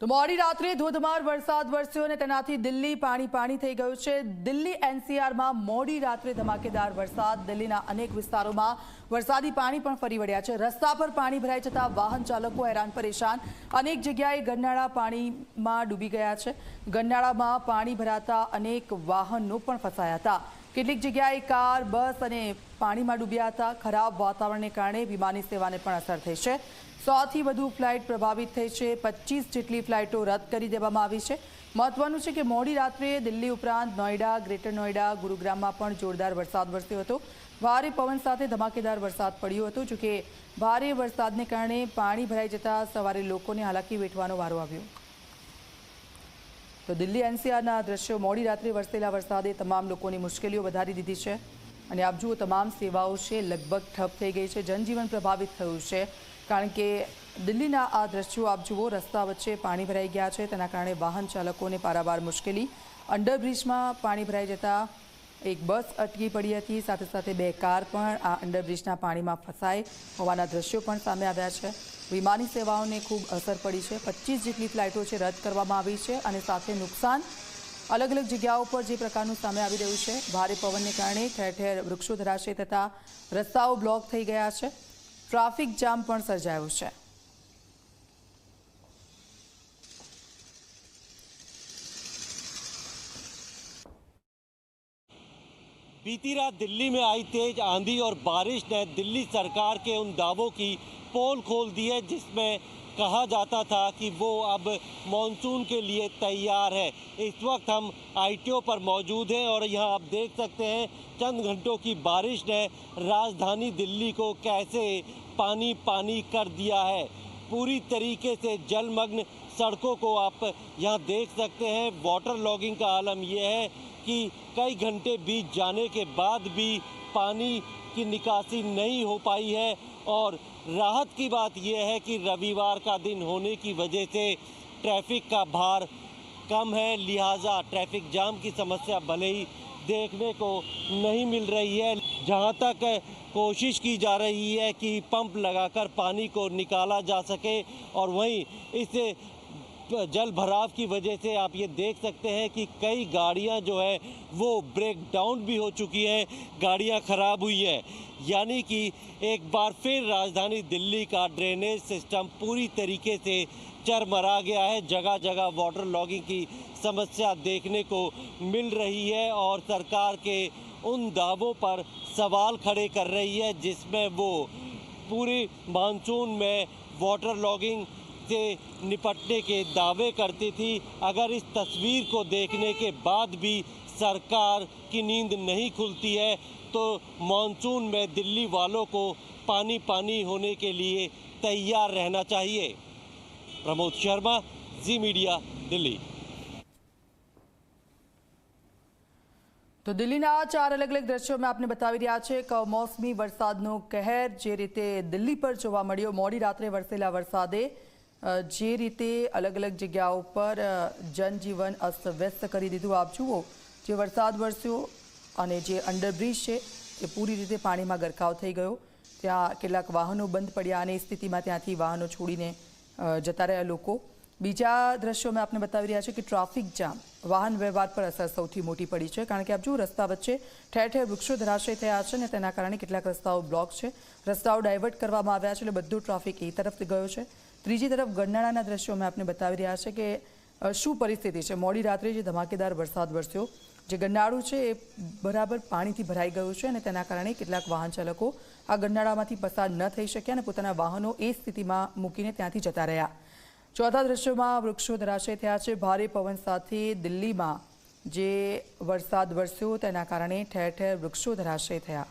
તો મોડી રાત્રે ધોધમાર વરસાદ વરસ્યો અને તેનાથી દિલ્હી પાણી પાણી થઈ ગયું છે. દિલ્હી એનસીઆરમાં મોડી રાત્રે ધમાકેદાર વરસાદ. દિલ્હીના અનેક વિસ્તારોમાં વરસાદી પાણી પણ ફરી વળ્યા છે. રસ્તા પર પાણી ભરાઈ જતા વાહન ચાલકો હેરાન પરેશાન. અનેક જગ્યાએ ગરનાળા પાણીમાં ડૂબી ગયા છે. ગરનાળામાં પાણી ભરાતા અનેક વાહનો પણ ફસાયા હતા. કેટલીક જગ્યાએ કાર, બસ અને પાણીમાં ડૂબ્યા હતા. ખરાબ વાતાવરણને કારણે વિમાની સેવાને પણ અસર થઈ છે. સોથી વધુ ફ્લાઇટ પ્રભાવિત થઈ છે. પચીસ જેટલી ફ્લાઇટો રદ કરી દેવામાં આવી છે. મહત્વનું છે કે મોડી રાત્રે દિલ્હી ઉપરાંત નોઈડા, ગ્રેટર નોઈડા, ગુરુગ્રામમાં પણ જોરદાર વરસાદ વરસ્યો હતો. ભારે પવન સાથે ધમાકેદાર વરસાદ પડ્યો હતો, જોકે ભારે વરસાદને કારણે પાણી ભરાઈ જતા સવારે લોકોને હાલાકી વેઠવાનો વારો આવ્યો. તો દિલ્હી એનસીઆરના દ્રશ્યો મોડી રાત્રે વરસેલા વરસાદે તમામ લોકોની મુશ્કેલીઓ વધારી દીધી છે. અને આપ જુઓ, તમામ સેવાઓ છે, લગભગ ઠપ થઈ ગઈ છે, જનજીવન પ્રભાવિત થયું છે. કારણ કે દિલ્હીના આ દ્રશ્યો આપ જુઓ, રસ્તા વચ્ચે પાણી ભરાઈ ગયા છે. તેના કારણે વાહન ચાલકોને પારાવાર મુશ્કેલી. અંડરબ્રિજમાં પાણી ભરાઈ જતા એક બસ અટકી પડી હતી. સાથે સાથે બે કાર પણ આ અંડરબ્રિજના પાણીમાં ફસાય હોવાના દ્રશ્યો પણ સામે આવ્યા છે. વિમાની સેવાઓને ખૂબ અસર પડી છે પચીસ જેટલી ફ્લાઇટો છે રદ કરવામાં આવી છે અને સાથે નુકસાન અલગ અલગ જગ્યાઓ પર જે પ્રકારનું સામે આવી રહ્યું છે ભારે પવનને કારણે ઠેર ઠેર વૃક્ષો ધરાશય તથા રસ્તાઓ બ્લોક થઈ ગયા છે ટ્રાફિક જામ પણ સર્જાયો છે बीती रात दिल्ली में आई तेज आंधी और बारिश ने दिल्ली सरकार के उन दावों की पोल खोल दी है जिसमें कहा जाता था कि वो अब मानसून के लिए तैयार है। इस वक्त हम आईटीओ पर मौजूद हैं और यहाँ आप देख सकते हैं, चंद घंटों की बारिश ने राजधानी दिल्ली को कैसे पानी पानी कर दिया है। पूरी तरीके से जलमग्न सड़कों को आप यहाँ देख सकते हैं। वाटर लॉगिंग का आलम यह है कि कई घंटे बीत जाने के बाद भी पानी की निकासी नहीं हो पाई है। और राहत की बात यह है कि रविवार का दिन होने की वजह से ट्रैफ़िक का भार कम है, लिहाजा ट्रैफ़िक जाम की समस्या भले ही देखने को नहीं मिल रही है। जहाँ तक कोशिश की जा रही है कि पंप लगाकर पानी को निकाला जा सके और वहीं इस जल भराव की वजह से आप ये देख सकते हैं कि कई गाड़ियाँ जो है, वो ब्रेक डाउन भी हो चुकी हैं, गाड़ियाँ खराब हुई हैं। यानी कि एक बार फिर राजधानी दिल्ली का ड्रेनेज सिस्टम पूरी तरीके से चरमरा गया है। जगह जगह वाटर लॉगिंग की समस्या देखने को मिल रही है और सरकार के उन दावों पर सवाल खड़े कर रही है, जिसमें वो पूरी मानसून में वाटर लॉगिंग से निपटने के दावे करती थी अगर इस तस्वीर को देखने के बाद भी सरकार की नींद नहीं खुलती है तो मानसून में दिल्ली वालों को पानी पानी होने के लिए तैयार रहना चाहिए प्रमोद शर्मा जी मीडिया दिल्ली તો દિલ્હીના ચાર અલગ અલગ દ્રશ્યો મેં આપને બતાવી રહ્યા છે કમોસમી વરસાદનો કહેર જે રીતે દિલ્હી પર જોવા મળ્યો મોડી રાત્રે વરસેલા વરસાદે અ, જે રીતે અલગ અલગ જગ્યાઓ પર જનજીવન અસ્તવ્યસ્ત કરી દીધું આપ જુઓ, જે વરસાદ વરસ્યો અને જે અંડરબ્રિજ છે, એ પૂરી રીતે પાણીમાં ગરકાવ થઈ ગયો. ત્યાં કેટલાક વાહનો બંધ પડ્યા અને એ સ્થિતિમાં ત્યાંથી વાહનો છોડીને જતા રહ્યા લોકો. બીજા દ્રશ્યો મેં આપને બતાવી રહ્યા છે કે ટ્રાફિક જામ વાહન વ્યવહાર પર અસર સૌથી મોટી પડી છે, કારણ કે આપ જુઓ રસ્તા વચ્ચે ઠેર ઠેર વૃક્ષો ધરાશય થયા છે અને તેના કારણે કેટલાક રસ્તાઓ બ્લોક છે. રસ્તાઓ ડાયવર્ટ કરવામાં આવ્યા છે એટલે બધું ટ્રાફિક એ તરફ ગયો છે. ત્રીજી તરફ ગરનાળાના દ્રશ્યો અમે આપને બતાવી રહ્યા છે કે શું પરિસ્થિતિ છે? મોડી રાત્રે જે ધમાકેદાર વરસાદ વરસ્યો, જે ગરનાળું છે એ બરાબર પાણીથી ભરાઈ ગયું છે અને તેના કારણે કેટલાક વાહન ચાલકો આ ગરનાળામાંથી પસાર ન થઈ શક્યા અને પોતાના વાહનો એ સ્થિતિમાં મૂકીને ત્યાંથી જતા રહ્યા. ચોથા દ્રશ્યોમાં વૃક્ષો ધરાશય થયા છે. ભારે પવન સાથે દિલ્હીમાં જે વરસાદ વરસ્યો તેના કારણે ઠેર ઠેર વૃક્ષો ધરાશય થયા.